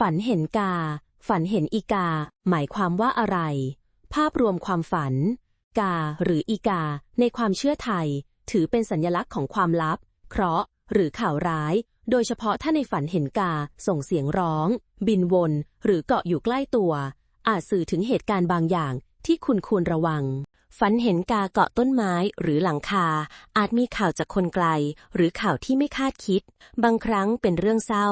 ฝันเห็นกา ฝันเห็นอีกา หมายความว่าอะไร ภาพรวมความฝัน กาหรืออีกา ในความเชื่อไทย ถือเป็นสัญลักษณ์ของความลับ เคราะห์ หรือข่าวร้าย โดยเฉพาะถ้าในฝันเห็นกา ส่งเสียงร้อง บินวน หรือเกาะอยู่ใกล้ตัว อาจสื่อถึงเหตุการณ์บางอย่างที่คุณควรระวัง ฝันเห็นกาเกาะต้นไม้หรือหลังคา อาจมีข่าวจากคนไกล หรือข่าวที่ไม่คาดคิด บางครั้งเป็นเรื่องเศร้า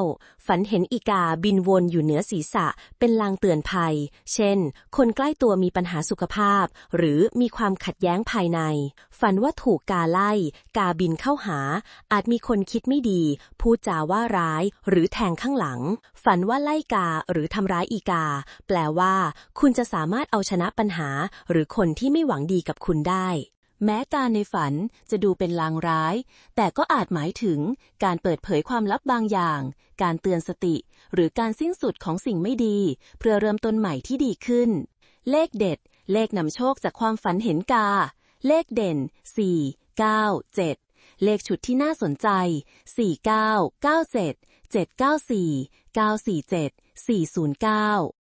ฝันเห็นอีกาบินวนอยู่เหนือศีรษะ เป็นลางเตือนภัย เช่น คนใกล้ตัวมีปัญหาสุขภาพ หรือมีความขัดแย้งภายใน ฝันว่าถูกกาไล่ กาบินเข้าหา อาจมีคนคิดไม่ดี พูดจาว่าร้าย หรือแทงข้างหลัง ฝันว่าไล่กาหรือทำร้ายอีกา แปลว่า คุณจะสามารถเอาชนะปัญหา หรือคนที่ไม่หวังดีกับคุณได้ แม้การในฝันจะดูเป็นลางร้าย แต่ก็อาจหมายถึงการเปิดเผยความลับบางอย่าง การเตือนสติ หรือการสิ้นสุดของสิ่งไม่ดี เพื่อเริ่มต้นใหม่ที่ดีขึ้น เลขเด็ด เลขนำโชคจากความฝันเห็นกา เลขเด่น 4 9 7เลขชุดที่น่าสนใจ 49 97 794 947 409